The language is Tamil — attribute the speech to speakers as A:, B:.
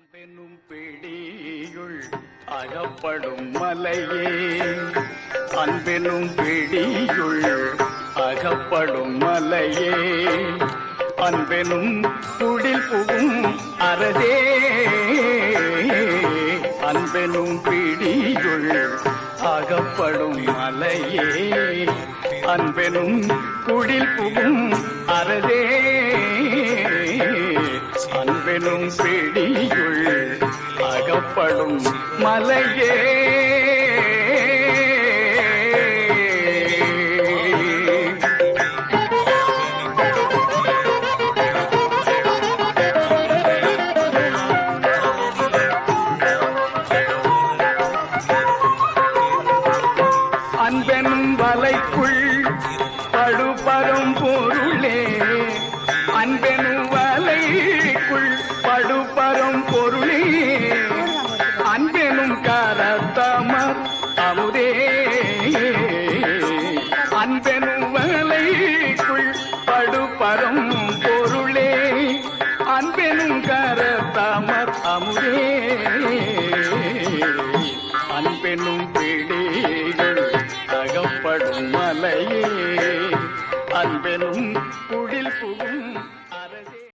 A: அன்பெனும் பிடியுள் அகப்படும் மலையே. அன்பெனும் பிடியுள் அகப்படும் மலையே. அன்பெனும் குடில் புகும் அறதே அன்பெனும் பிடியுள் அகப்படும் மலையே. அன்பெனும் குடில் புகும் அறதே அன்பெனும் பிடியுள் அகப்படும் மலையே. அன்பெனும் வலைக்குள் படுபரும் பொருளே. அன்பெனும் அன்பெனும் வலைக்குள் படுபரம் பொருளே அன்பெனும் கர தாமர் அமுதே. அன்பெனும் பிடிகள் தகப்படும் மலையே அன்பெனும் குடில் புகும் அரசே.